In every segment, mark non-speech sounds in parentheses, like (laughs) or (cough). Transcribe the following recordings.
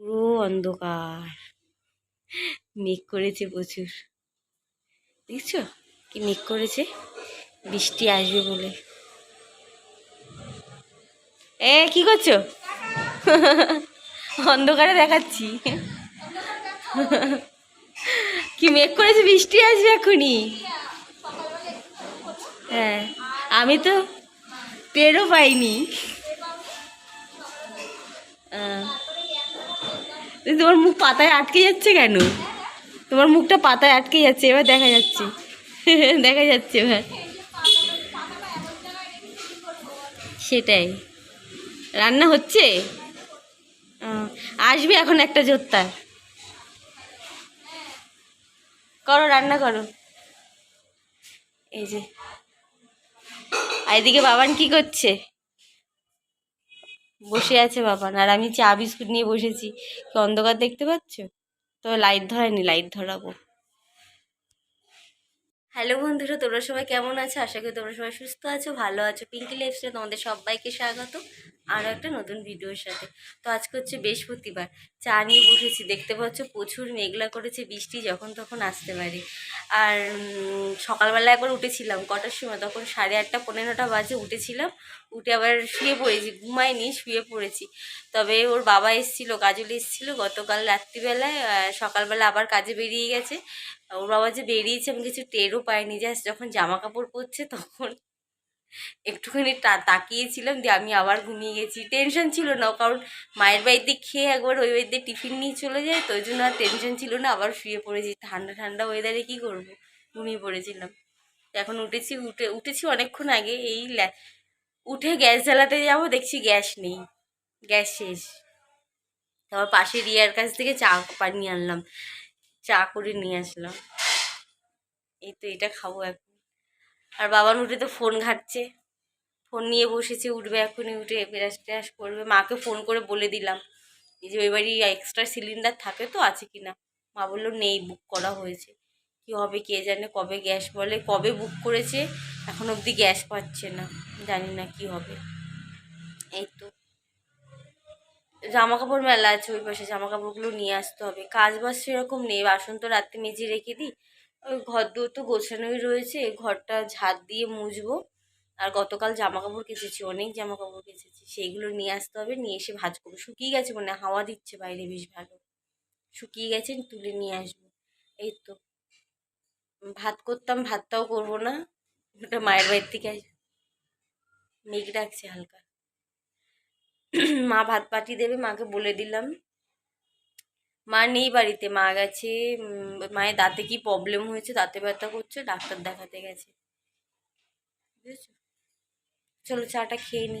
পুরো অন্ধকার। মেঘ করেছে প্রচুর। দেখছ কি মেঘ করেছে? বৃষ্টি আসবে বলে। এ, কি করছ? অন্ধকারে দেখাচ্ছি। কি মেঘ করেছে? বৃষ্টি আসবে এখনই। হ্যাঁ আমি তো টেরও পাইনি। তোমার মুখ পাতায় আটকে যাচ্ছে কেন? তোমার মুখটা পাতায় আটকে যাচ্ছে, এবার দেখা যাচ্ছে। (laughs) দেখা যাচ্ছে এবার। সেটাই। রান্না হচ্ছে? আসবে এখন একটা জোরদার করো, রান্না করো। এই যে। এদিকে বাবান কি করছে? বসে আছে বাবান আর আমি চা বিস্কুট নিয়ে বসেছি। কি অন্ধকার দেখতে পাচ্ছ? তো লাইট ধরায়নি লাইট ধরাবো। হ্যালো বন্ধুরা, তোমরা সবাই কেমন আছো? আশা করি তোমরা সবাই সুস্থ আছো, ভালো আছো। পিঙ্কি লাইফস্টাইল তোমাদের সবাইকে স্বাগত। আরও একটা নতুন ভিডিওর সাথে। তো আজকে হচ্ছে বৃহস্পতিবার। চা নিয়ে বসেছি। দেখতে পাচ্ছ প্রচুর মেঘলা করেছে, বৃষ্টি যখন তখন আসতে পারে। আর সকালবেলা একবার উঠেছিলাম, কটার সময়? তখন সাড়ে আটটা, পনেরোটা বাজে উঠেছিলাম। উঠে আবার শুয়ে পড়েছি ঘুমাইনি শুয়ে পড়েছি। তবে ওর বাবা এসেছিল, কাজল এসেছিল গতকাল রাত্রিবেলায় সকালবেলা আবার কাজে বেরিয়ে গেছে। ওর বাবা যে বেরিয়েছে, আমি কিছু টেরও পাইনি। জাস্ট যখন জামা কাপড় পরছে, তখন একটুখানি তাকিয়েছিলাম দিয়ে আমি আবার ঘুমিয়ে গেছি। টেনশন ছিল না, কারণ মায়ের বাড়িতে খেয়ে একবার ওই বাড়িতে টিফিন নিয়ে চলে যায়, তো ওই জন্য আর টেনশন ছিল না, আবার শুয়ে পড়েছি। ঠান্ডা ঠান্ডা ওয়েদারে কী করব? ঘুমিয়ে পড়েছিলাম। এখন উঠেছি, উঠে, উঠেছি অনেকক্ষণ আগে, এই উঠে গ্যাস জ্বালাতে যাব, দেখছি গ্যাস নেই। গ্যাস শেষ। তারপর পাশে রিয়ার কাছ থেকে চা বানিয়ে আনলাম। চা করে নিয়ে আসলাম। এই তো এটা খাব এখন। আর বাবান উঠে তো ফোন ঘাটছে। ফোন নিয়ে বসেছে, উঠবে এখনই, উঠে ব্রাশ ট্রাশ করবে। মাকে ফোন করে বলে দিলাম যে, ওই বাড়ি এক্সট্রা সিলিন্ডার থাকে তো, আছে কি না মা বলল, নেই বুক করা হয়েছে। কী হবে, কে জানে, কবে গ্যাস বলে, কবে বুক করেছে? এখন অবধি গ্যাস পাচ্ছে না, জানি না কি হবে। এই তো। জামা কাপড় মেলা আছে ওই পাশে জামা কাপড়গুলো নিয়ে আসতে হবে। কাজ বাজ সেরকম নেই, বাসন তো রাত্রে মেজে রেখে দিই। ঘর দুয়ার তো গোছানোই রয়েছে, এই ঘরটা ঝাড় দিয়ে মুছবো। আর গতকাল জামা কাপড় কেচেছি, অনেক জামা কাপড় কেচেছি, সেইগুলো নিয়ে আসতে হবে, নিয়ে এসে ভাজ করব। শুকিয়ে গেছে মানে হাওয়া দিচ্ছে বাইরে বেশ ভালো। শুকিয়ে গেছে, তুলে নিয়ে আসব। এই তো। ভাত করতাম, ভাতটাও করব না। ওটা মায়ের বাড়ির থেকে আস- মেঘ ডাকছে হালকা। মা ভাত পাঠিয়ে দেবে, মাকে বলে দিলাম। মা নেই বাড়িতে, মা গেছে মায়ের দাঁতে কি প্রবলেম হয়েছে, দাঁতে ব্যথা করছে, ডাক্তার দেখাতে গেছে। বুঝেছ? চলো চাটা খেয়ে নি।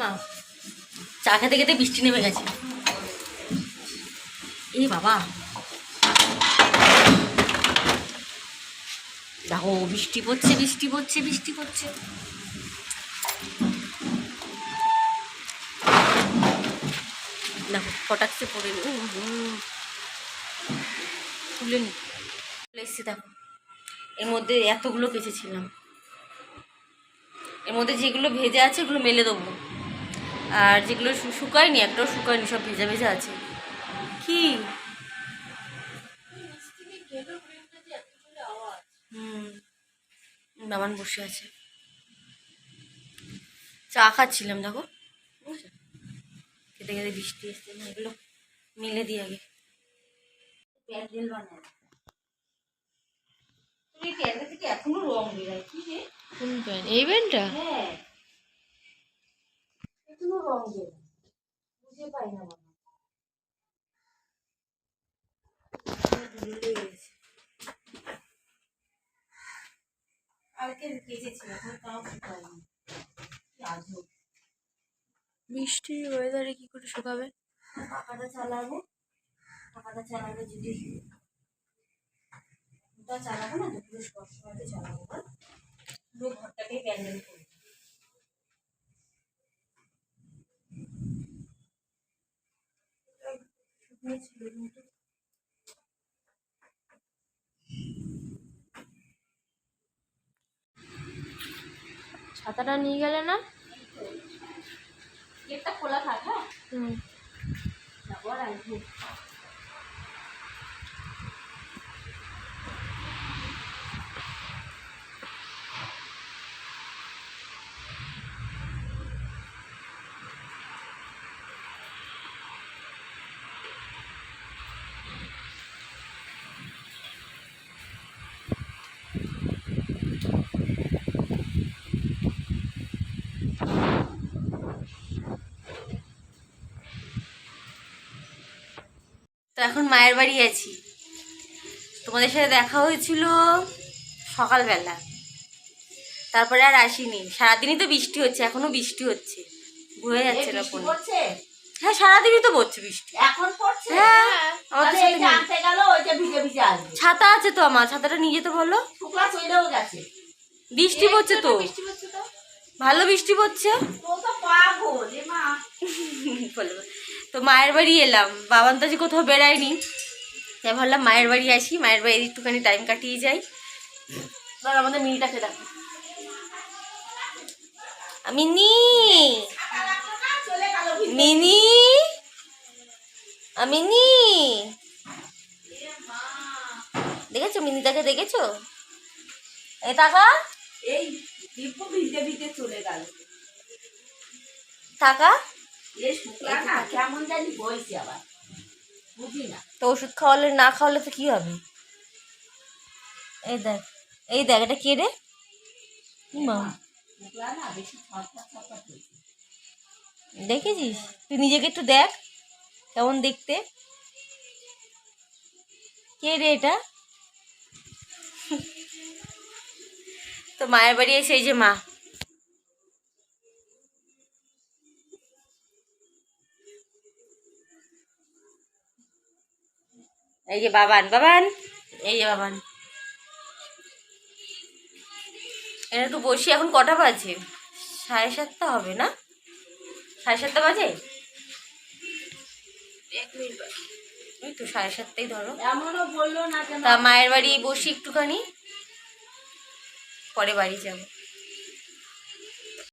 মা চা খেতে খেতে বৃষ্টি নেমে গেছে এই বাবা দেখো, বৃষ্টি পড়ছে বৃষ্টি পড়ছে বৃষ্টি পড়ছে। ফটাকসে পড়ে নি। তুলে নি। চলে এসছি, দেখো। এর মধ্যে এতগুলো কেচেছিলাম। এর মধ্যে যেগুলো ভেজে আছে এগুলো মেলে দেবো। আর যেগুলো শুকায়নি, একটাও শুকায়নি, সব ভেজা ভেজা আছে। কি? নামান বসে আছে। চা খাচ্ছিলাম, দেখো? খেতে খেতে বৃষ্টি এসছে এগুলো মিলে দিই আগে। প্যান্ডেল এই প্যান্ডেল থেকে এখনও রং বেরায় কি রে? কোন প্যান এই প্যানটা হ্যাঁ। এখনও রং বেরায় বুঝে পাই না বাবা। ধুলো লেগে গেছে। এখন তাও শুকায়নি। কি আজব। বৃষ্টির ওয়েদারে কি করে শুকাবে? পাখাটা চালাবো। পাখাটা চালালে যদি ওটা চালাবো না তো পুরো চালাবো না পুরো ঘরটাকে প্যান্ডেল করব। ছিল কিন্তু। ছাতাটা নিয়ে গেলে না? গেটটা খোলা থাক হ্যাঁ? হুম। আর আসব। তো এখন মায়ের বাড়ি আছি। তোমাদের সাথে দেখা হয়েছিল সকালবেলা। তারপরে আর আসিনি। সারাদিনই তো বৃষ্টি হচ্ছে এখনও বৃষ্টি হচ্ছে। বোঝা যাচ্ছে না ফোনে পড়ছে? হ্যাঁ সারাদিনই তো পড়ছে বৃষ্টি। এখন পড়ছে? হ্যাঁ আমাদের এই সাথে যে নেই। গেল ওই যে ভিজে ভিজে আসবে। ছাতা আছে তো আমার ছাতাটা নিয়ে যেতে বলো। চলেও গেছে। বৃষ্টি পড়ছে তো। বৃষ্টি পড়ছে তো। ভালো বৃষ্টি পড়ছে? তো মায়ের বাড়ি এলাম। বাবান তো আজ কোথাও বেড়ায়নি। তাই ভাবলাম মায়ের বাড়ি আসি। মায়ের বাড়ি একটুখানি টাইম কাটিয়ে যাই। ধর আমাদের মিনিটাকে দেখো। মিনি! মিনি! মিনি! দেখেছ? মিনিটাকে দেখেছ? এ টাকা এই দীপ ভিজে ভিজে চলে গেল। টাকা এই শুকলা না কেমন জানি বইছে আবার। বুঝি না। তো ওষুধ খাওয়ালে না খাওয়ালে তো কি হবে? এই দেখ এই দেখ এটা কে রে? মা। দেখেছিস? তুই নিজেকে একটু দেখ কেমন দেখতে। কে রে এটা? (laughs) তো মায়ের বাড়ি এসে এই যে মা। এই যে বাবান বাবান। এই যে বাবান। এটা তো বসি এখন কটা বাজে? সাড়ে সাতটা হবে না? সাড়ে সাতটা বাজে? ওই তো সাড়ে সাতটাই ধরো। বলল না তা মায়ের বাড়ি বসি একটুখানি। পরে বাড়ি যাব।